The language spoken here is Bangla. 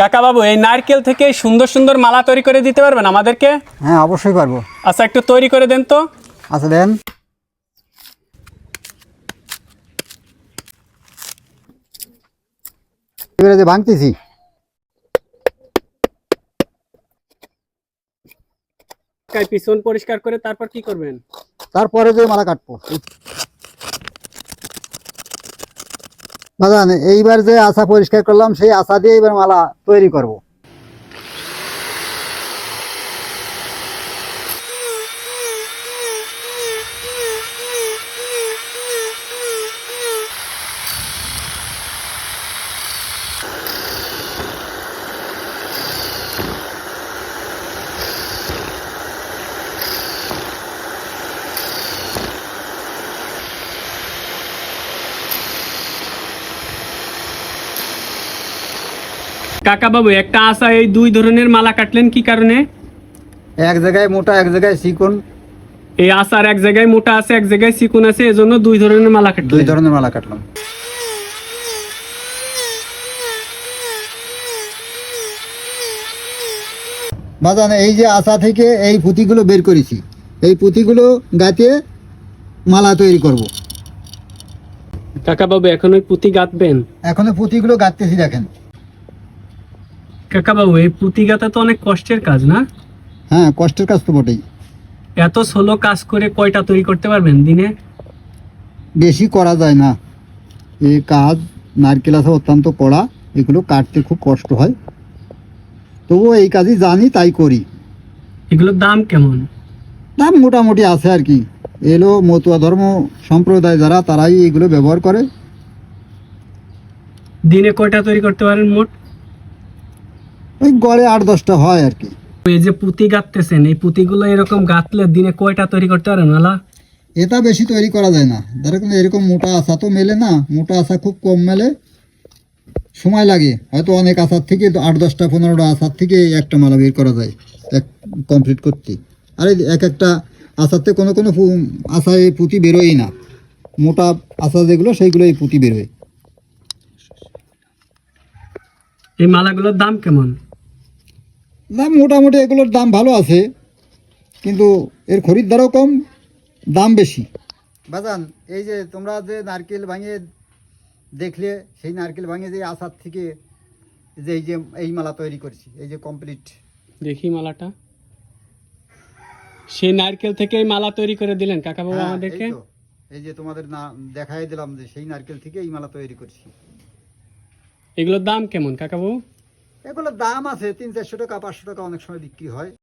কাকা বাবু এই নারকেল থেকে সুন্দর সুন্দর মালা তৈরি করে দিতে পারবেন আমাদেরকে? হ্যাঁ অবশ্যই পারব। আচ্ছা একটু তৈরি করে দেন তো। আচ্ছা দেন। এবারে যে ভাঙতেছি। পিছন পরিষ্কার করে তারপর কি করবেন? তারপরে যে মালা কাটবো। বাজান এইবার যে আশা পরিষ্কার করলাম সেই আশা দিয়ে এবার মালা তৈরি করব। কাকা বাবু একটা আশা এই দুই ধরনের মালা কাটলেন কি কারণে? এক জায়গায় মোটা এক জায়গায় চিকন। এই আশার এক জায়গায় মোটা আছে এক জায়গায় চিকুন আছে এজন্য দুই ধরনের মালা দুই কাটলেন ধরনের মালা কাটলাম। বাজান এই যে আশা থেকে এই পুঁতিগুলো বের করেছি এই পুঁতিগুলো গাঁথিয়ে মালা তৈরি করব। কাকা বাবু এখন ওই পুঁতি গাঁথবেন? এখন পুঁতিগুলো গাঁথতেছি দেখেন। কাকা বাবু এই পুঁতি গাঁথা তো অনেক কষ্টের কাজ না? হ্যাঁ কষ্টের কাজ তো বটেই। এত সোলো কাজ করে কয়টা তৈরি করতে পারবেন দিনে? বেশি করা যায় না। এই কাজ নারকেল আছে অত্যন্ত কড়া এগুলো কাটতে খুব কষ্ট হয়। তবুও এই কাজই জানি তাই করি। এগুলোর দাম কেমন? দাম মোটামুটি আছে আর কি। এলো মতুয়া ধর্ম সম্প্রদায় যারা তারাই এগুলো ব্যবহার করে। দিনে কয়টা তৈরি করতে পারেন মোট? ওই গড়ে আট দশটা হয় আর কি। এই যে পুঁতি গাঁথতেছেন এই পুঁতিগুলো এরকম গাঁথলে দিনে কয়টা তৈরি করতে পারেন মালা এটা বেশি তৈরি করা যায় না। ধরো এরকম মোটা আশা তো মেলে না মোটা আশা খুব কম মেলে সময় লাগে। হয়তো অনেক আশার থেকে আট দশটা পনেরোটা আশার থেকে একটা মালা বের করা যায় এক কমপ্লিট করতে। আর এক একটা আশাতে কোনো কোনো আশায় পুঁতি বেরোয়ই না। মোটা আশা যেগুলো সেইগুলো এই পুঁতি বেরোয়। এই মালাগুলোর দাম কেমন? দাম মোটামুটি এগুলোর দাম ভালো আছে কিন্তু এর খরিদ্দারও কম দাম বেশি। বাজান এই যে তোমরা যে নারকেল ভাঙিয়ে দেখলে সেই নারকেল ভাঙিয়ে যে আসার থেকে যে এই যে এই মালা তৈরি করছি এই যে কমপ্লিট দেখি মালাটা। সেই নারকেল থেকে এই মালা তৈরি করে দিলেন কাকা বাবু আমাদেরকে? এই যে তোমাদের না দেখাই দিলাম যে সেই নারকেল থেকে এই মালা তৈরি করছি। এগুলোর দাম কেমন, কাকাবু? এগুলোর দাম আছে তিন চারশো টাকা, পাঁচশো টাকা অনেক সময় বিক্রি হয়।